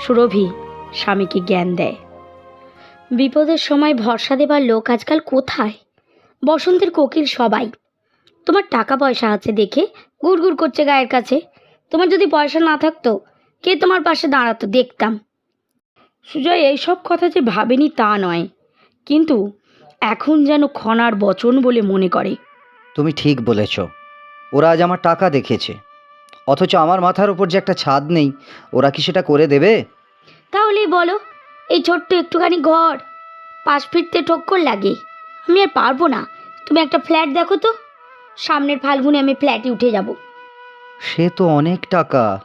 সুরভি, স্বামীকে জ্ঞান দেয়। বিপদের সময় ভরসা দেবার লোক আজকাল কোথায়? বসন্তের কোকিল সবাই। তোমার টাকা পয়সা আছে দেখে গুড়গুড় করছে গায়ের কাছে। তোমার যদি পয়সা না থাকতো, কে তোমার পাশে দাঁড়াতো দেখতাম। সুজয়, এইসব কথা যে ভাবেনি তা নয়। কিন্তু এখন যেন ক্ষণার বচন বলে মনে করে। তুমি ঠিক বলেছ। ওরা আজ আমার টাকা দেখেছে। অথচ আমার মাথার উপর যে একটা ছাদ নেই ওরা কি সেটা করে দেবে? তাহলেই বলো এই ছোট্ট একটুখানি ঘর পাশ ফিরতে ঠক্কর লাগে। আমি আর পারব না। তুমি একটা ফ্ল্যাট দেখো তো। সামনের ফাল্গুনে আমি ফ্ল্যাটে উঠে যাব। সে তো অনেক টাকা।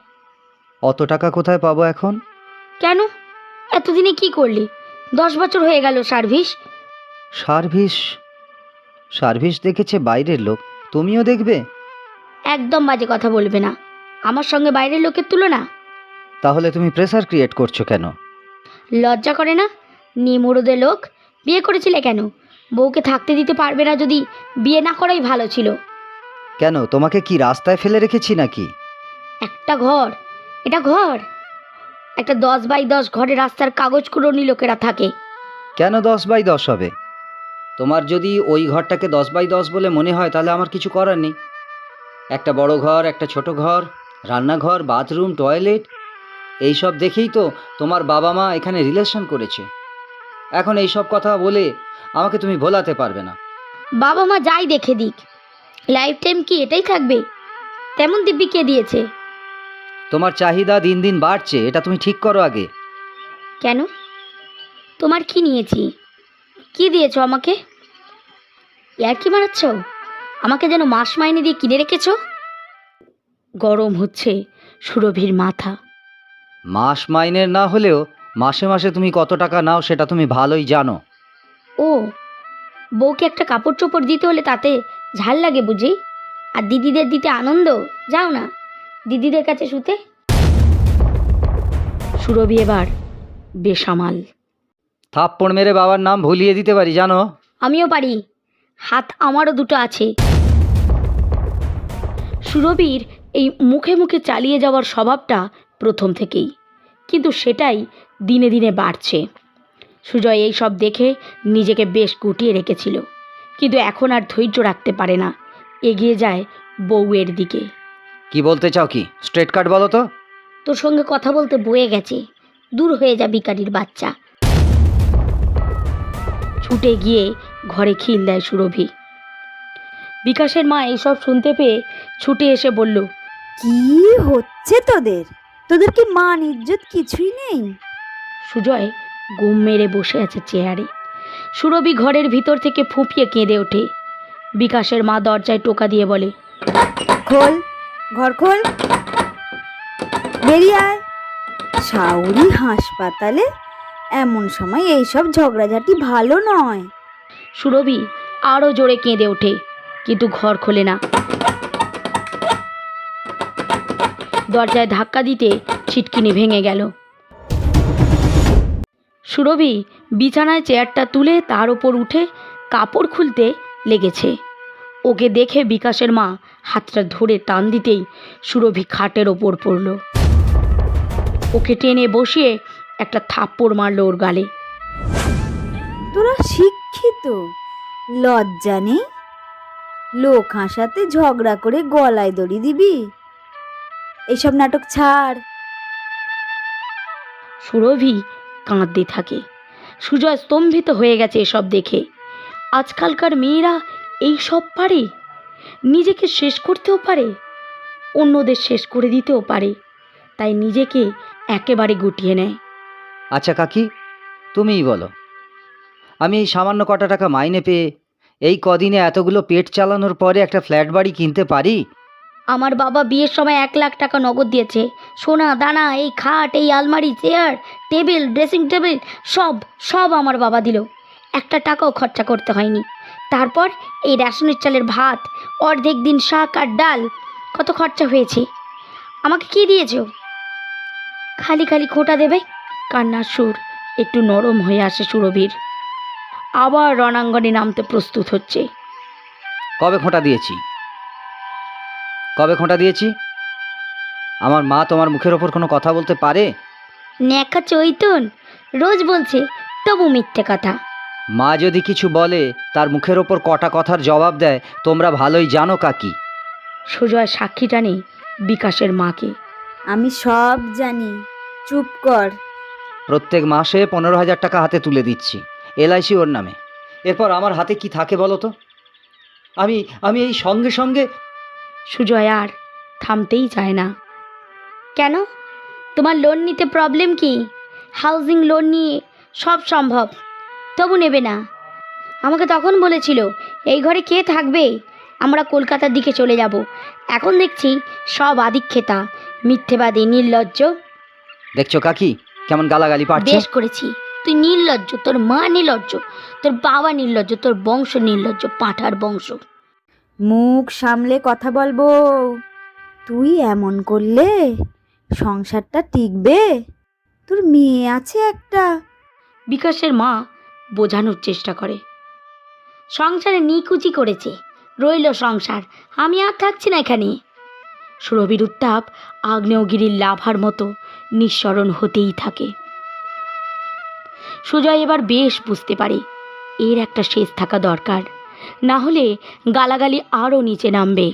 অত টাকা কোথায় পাবো এখন? কেন? এতদিনে কি করলি? দশ বছর হয়ে গেল সার্ভিস। সার্ভিস? সার্ভিস দেখেছে বাইরের লোক। তুমিও দেখবে। একদম বাজে কথা বলবে না। আমার সঙ্গে বাইরের লোকের তুলনা? তাহলে তুমি প্রেসার ক্রিয়েট করছ কেন? লজ্জা করে না? নিমরোদে লোক? বিয়ে করেছিলে কেন? বউকে থাকতে দিতে পারবে না যদি বিয়ে না করাই ভালো ছিল। কেন? তোমাকে কি রাস্তায় ফেলে রেখেছি নাকি? একটা ঘর। এটা ঘর? একটা দশ বাই দশ ঘরে রাস্তার কাগজ কুড়োনি লোকেরা থাকে। কেন দশ বাই দশ হবে? তোমার যদি ওই ঘরটাকে দশ বাই দশ বলে মনে হয় তাহলে আমার কিছু করার নেই। একটা বড় ঘর একটা ছোট ঘর রান্নাঘর বাথরুম টয়লেট এই সব দেখেই তো তোমার বাবা মা এখানে রিলেশন করেছে। এখন এই সব কথা বলে আমাকে তুমি ভোলাতে পারবে না। বাবা মা যাই দেখে দিক। লাইফ টাইম কি এটাই থাকবে? তেমন দিব্যি কে দিয়েছে? তোমার চাহিদা দিন দিন বাড়ছে এটা তুমি ঠিক করো আগে। কেন? তোমার কি নিয়েছি? কি দিয়েছ আমাকে? ইয়ার কি মারাচ্ছ? আমাকে যেন মাস মাইনে দিয়ে কিনে রেখেছ? গরম হচ্ছে সুরভির মাথা। মাস মাইনের না হলেও মাসে মাসে তুমি কত টাকা নাও সেটা তুমি ভালোই জানো। ও বউকে একটা কাপড় চোপড় দিতে হলে তাতে ঝাল লাগে বুঝি? আর দিদিদের দিতে আনন্দ? যাও না দিদিদের কাছে শুতে। সুরভি এবার বেসামাল। থাপ্পড় মেরে বাবার নাম ভুলিয়ে দিতে পারি জানো? আমিও পারি। হাত আমারও দুটো আছে। সুরবীর এই মুখে মুখে চালিয়ে যাওয়ার স্বভাবটা প্রথম থেকেই কিন্তু সেটাই দিনে দিনে বাড়ছে। সুজয় এই সব দেখে নিজেকে বেশ গুটিয়ে রেখেছিল কিন্তু এখন আর ধৈর্য রাখতে পারে না। এগিয়ে যায় বউয়ের দিকে। কি বলতে চাও কি? স্ট্রেট কাট বলো তো। তোর সঙ্গে কথা বলতে বয়ে গেছে। দূর হয়ে যা বিকারির বাচ্চা। ছুটে গিয়ে ঘরে খিল দেয় সুরভি। বিকাশের মা এইসব শুনতে পেয়ে ছুটে এসে বলল কি হচ্ছে তোদের? তোদের কি মান ইজ্জত কিছুই নেই? সুজয় গুম মেরে বসে আছে চেয়ারে। সুরভি ঘরের ভিতর থেকে ফুঁপিয়ে কেঁদে ওঠে। বিকাশের মা দরজায় টোকা দিয়ে বলে খোল ঘর খোল। বেরিয়ে আয়। সাউরি হাসপাতালে এমন সময় এইসব ঝগড়াঝাটি ভালো নয়। সুরভি আরও জোরে কেঁদে ওঠে, কিন্তু ঘর খোলে না। দরজায় ধাক্কা দিতে ছিটকিনি ভেঙে গেল। সুরভি বিছানায় চেয়ারটা তুলে তার ওপর উঠে কাপড় খুলতে লেগেছে। ওকে দেখে বিকাশের মা হাতটা ধরে টান দিতেই সুরভি খাটের ওপর পড়ল। ওকে টেনে বসিয়ে একটা থাপ্পড় মারল ওর গালে। তোরা শিক্ষিত। লজ্জা নেই? লোক হাসাতে ঝগড়া করে গলায় দড়ি দিবি? এসব নাটক ছাড়। সুরভি কাঁদতে থাকে। সুজয় স্তম্ভিত হয়ে গেছে এসব দেখে। আজকালকার মেয়েরা এই সব পারে? নিজেকে শেষ করতেও পারে? অন্যদের শেষ করে দিতেও পারে? তাই নিজেকে একেবারে গুটিয়ে নেয়। আচ্ছা কাকি, তুমিই বলো। আমি এই সামান্য কটা টাকা মাইনে পেয়ে এই কদিনে এতগুলো পেট চালানোর পরে একটা ফ্ল্যাট বাড়ি কিনতে পারি? আমার বাবা বিয়ের সময় এক লাখ টাকা নগদ দিয়েছে। সোনা, দানা, এই খাট, এই আলমারি, চেয়ার, টেবিল, ড্রেসিং টেবিল, সব সব আমার বাবা দিল। একটা টাকাও খরচা করতে হয়নি। তারপর এই রেশনের চালের ভাত, অর্ধেক দিন শাক আর ডাল, কত খরচা হয়েছে? আমাকে কি দিয়েছ? খালি খালি খোঁটা দেবে? কান্নার সুর একটু নরম হয়ে আসে সুরভীর। আবার রণাঙ্গনে নামতে প্রস্তুত হচ্ছে। কবে খোঁটা দিয়েছি? কবে খোঁটা দিয়েছি? আমার মা তোমার মুখের ওপর কোনো কথা বলতে পারে? ন্যাকা চৈতন রোজ বলছে তবু মিথ্যে কথা। মা যদি কিছু বলে তার মুখের ওপর কটা কথার জবাব দেয় তোমরা ভালোই জানো কাকি। সুজয় সাক্ষী টানে বিকাশের মাকে। আমি সব জানি চুপ কর। প্রত্যেক মাসে পনেরো হাজার টাকা হাতে তুলে দিচ্ছি এলআইসি ওর নামে। এরপর আমার হাতে কি থাকে বলো তো? আমি আমি এই সঙ্গে সঙ্গে সুজয় আর থামতেই চায় না। কেন? তোমার লোন নিতে প্রবলেম কি? হাউজিং লোন নিয়ে সব সম্ভব তবু নেবে না। আমাকে তখন বলেছিল এই ঘরে কে থাকবে? আমরা কলকাতার দিকে চলে যাব। এখন দেখছি সব আদিক্ষেতা মিথ্যেবাদী নির্লজ্জ। দেখছ কাকি? কেমন গালাগালি পাচ্ছে বেশ করেছি। তুই নির্লজ্জ তোর মা নির্লজ্জ তোর বাবা নির্লজ্জ তোর বংশ নির্লজ্জ পাঁঠার বংশ। মুখ সামলে কথা বলব। তুই এমন করলে সংসারটা টিকবে? তোর মেয়ে আছে একটা। বিকাশের মা বোঝানোর চেষ্টা করে। সংসারে নিকুচি করেছে। রইল সংসার। আমি আর থাকছি না এখানে। সুরভির উত্তাপ আগ্নেয়গিরির লাভার মতো নিঃসরণ হতেই থাকে। সুজয় এবার বেশ বুঝতে পারে, এর একটা শেষ থাকা দরকার। না হলে গালাগালি আরও নিচে নামবে।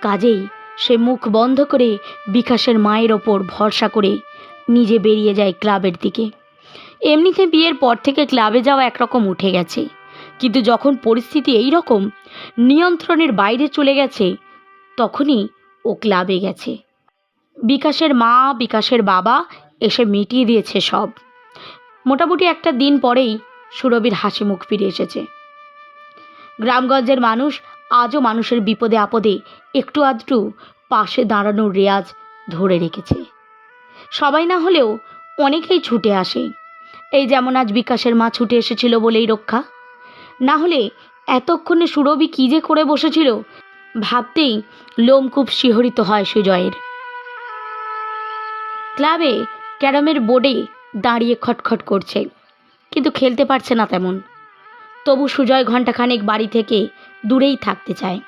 কাজেই সে মুখ বন্ধ করে বিকাশের মায়ের ওপর ভরসা করে নিজে বেরিয়ে যায় ক্লাবের দিকে। এমনিতে বিয়ের পর থেকে ক্লাবে যাওয়া একরকম উঠে গেছে। কিন্তু যখন পরিস্থিতি এই রকম নিয়ন্ত্রণের বাইরে চলে গেছে, তখনই ও ক্লাবে গেছে। বিকাশের মা, বিকাশের বাবা এসে মিটিয়ে দিয়েছে সব। মোটামুটি একটা দিন পরেই সুরভির হাসি মুখ ফিরে এসেছে। গ্রামগঞ্জের মানুষ আজও মানুষের বিপদে আপদে একটু আধটু পাশে দাঁড়ানোর রেয়াজ ধরে রেখেছে। সবাই না হলেও অনেকেই ছুটে আসে। এই যেমন আজ বিকাশের মা ছুটে এসেছিল বলেই রক্ষা। না হলে এতক্ষণে সুরভি কী যে করে বসেছিল ভাবতেই লোম খুব শিহরিত হয় সুজয়ের। ক্লাবে ক্যারামের বোর্ডে দাঁড়িয়ে খটখট করছে, কিন্তু খেলতে পারছে না তেমন। তবু সুজয় ঘণ্টাখানেক বাড়ি থেকে দূরেই থাকতে চায়।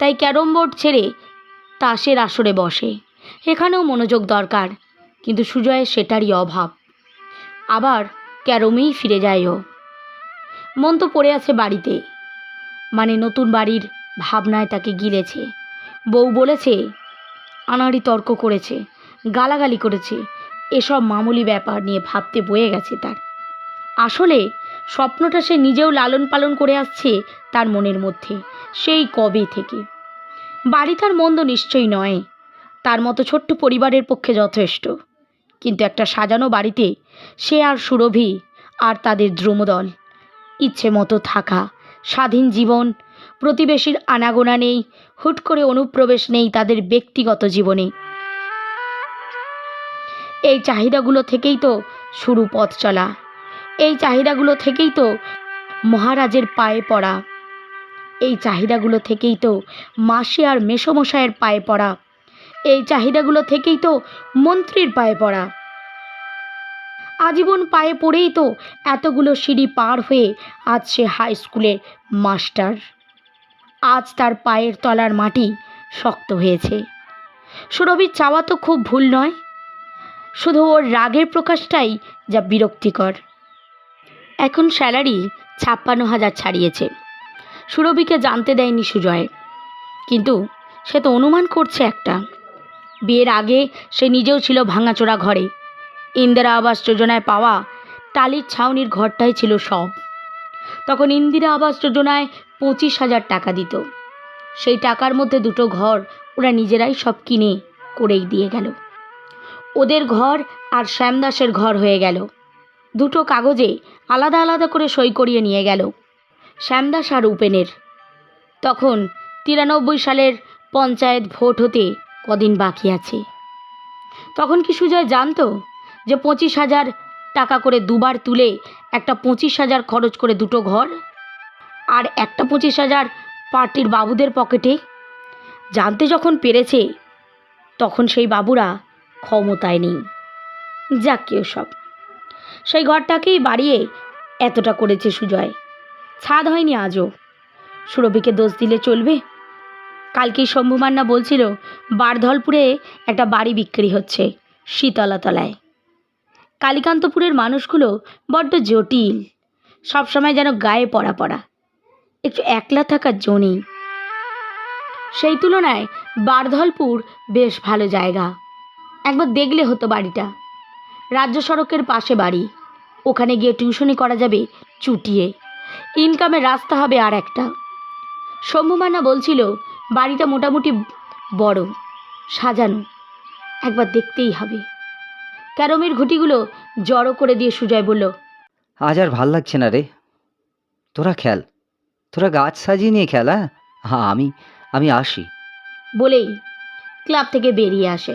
তাই ক্যারম বোর্ড ছেড়ে তাসের আসরে বসে। এখানেও মনোযোগ দরকার, কিন্তু সুজয়ের সেটারই অভাব। আবার ক্যারমেই ফিরে যায় ও মন তো পড়ে আছে বাড়িতে মানে নতুন বাড়ির ভাবনায় তাকে গিলেছে। বউ বলেছে, আনাড়ি তর্ক করেছে, গালাগালি করেছে, এসব মামুলি ব্যাপার নিয়ে ভাবতে বয়ে গেছে তার। আসলে স্বপ্নটা সে নিজেও লালন পালন করে আসছে তার মনের মধ্যে, সেই কবে থেকে। বাড়ি তার মন্দ নিশ্চয়ই নয়, তার মতো ছোট্ট পরিবারের পক্ষে যথেষ্ট। কিন্তু একটা সাজানো বাড়িতে সে আর সুরভি আর তাদের দ্রুমদল, ইচ্ছে মতো থাকা, স্বাধীন জীবন প্রতিবেশীর আনাগোনা নেই। হুট করে অনুপ্রবেশ নেই তাদের ব্যক্তিগত জীবনে। এই চাহিদাগুলো থেকেই তো শুরু পথ চলা। এই চাহিদাগুলো থেকেই তো মহারাজের পায়ে পড়া। এই চাহিদাগুলো থেকেই তো মাসি আর মেসমশায়ের পায়ে পড়া। এই চাহিদাগুলো থেকেই তো মন্ত্রীর পায়ে পড়া। আজীবন পায়ে পড়েই তো এতগুলো সিঁড়ি পার হয়ে আজ সে হাই স্কুলের মাস্টার। আজ তার পায়ের তলার মাটি শক্ত হয়েছে। সুরভির চাওয়া তো খুব ভুল নয়। শুধু ওর রাগের প্রকাশটাই যা বিরক্তিকর। এখন স্যালারি ছাপ্পান্ন হাজার ছাড়িয়েছে। সুরভিকে জানতে দেয়নি সুজয়। কিন্তু সে তো অনুমান করছে একটা। বিয়ের আগে সে নিজেও ছিল ভাঙাচোরা ঘরে। ইন্দিরা আবাস যোজনায় পাওয়া টালির ছাউনির ঘরটাই ছিল সব। তখন ইন্দিরা আবাস যোজনায় পঁচিশ হাজার টাকা দিত। সেই টাকার মধ্যে দুটো ঘর ওরা নিজেরাই সব কিনে করেই দিয়ে গেল। ওদের ঘর আর শ্যামদাসের ঘর হয়ে গেল। দুটো কাগজে আলাদা আলাদা করে সই করিয়ে নিয়ে গেল শ্যামদাস আর উপেনের। তখন তিরানব্বই সালের পঞ্চায়েত ভোট হতে কদিন বাকি আছে। তখন কি সুজয় জানতো যে পঁচিশ হাজার টাকা করে দুবার তুলে একটা পঁচিশ হাজার খরচ করে দুটো ঘর আর একটা পঁচিশ হাজার পার্টির বাবুদের পকেটে। জানতে যখন পেরেছে, তখন সেই বাবুরা ক্ষমতায় নেই। যাক কেউ সব সেই ঘরটাকেই বাড়িয়ে এতটা করেছে সুজয়। ছাদ হয়নি আজও। সুরভিকে দোষ দিলে চলবে। কালকেই শম্ভু মান্না বলছিল, বারধলপুরে একটা বাড়ি বিক্রি হচ্ছে, শীতলাতলায়। কালীকান্তপুরের মানুষগুলো বড্ড জটিল। সবসময় যেন গায়ে পড়া পড়া। একটু একলা থাকার জন্যই সেই তুলনায় বারধলপুর বেশ ভালো জায়গা। একবার দেখলে হতো বাড়িটা। রাজ্য সড়কের পাশে বাড়ি। ওখানে গিয়ে টিউশনি করা যাবে চুটিয়ে। ইনকামের রাস্তা হবে আর একটা। শম্ভুমানা বলছিল, বাড়িটা মোটামুটি বড়, সাজানো। একবার দেখতেই হবে। ক্যারমের ঘুটিগুলো জড়ো করে দিয়ে সুজয় বলল, আজ আর ভালো লাগছে না রে। তোরা খেল তোরা গাছ সাজিয়ে নিয়ে খেল? হ্যাঁ হ্যাঁ আমি আমি আসি। বলেই ক্লাব থেকে বেরিয়ে আসে।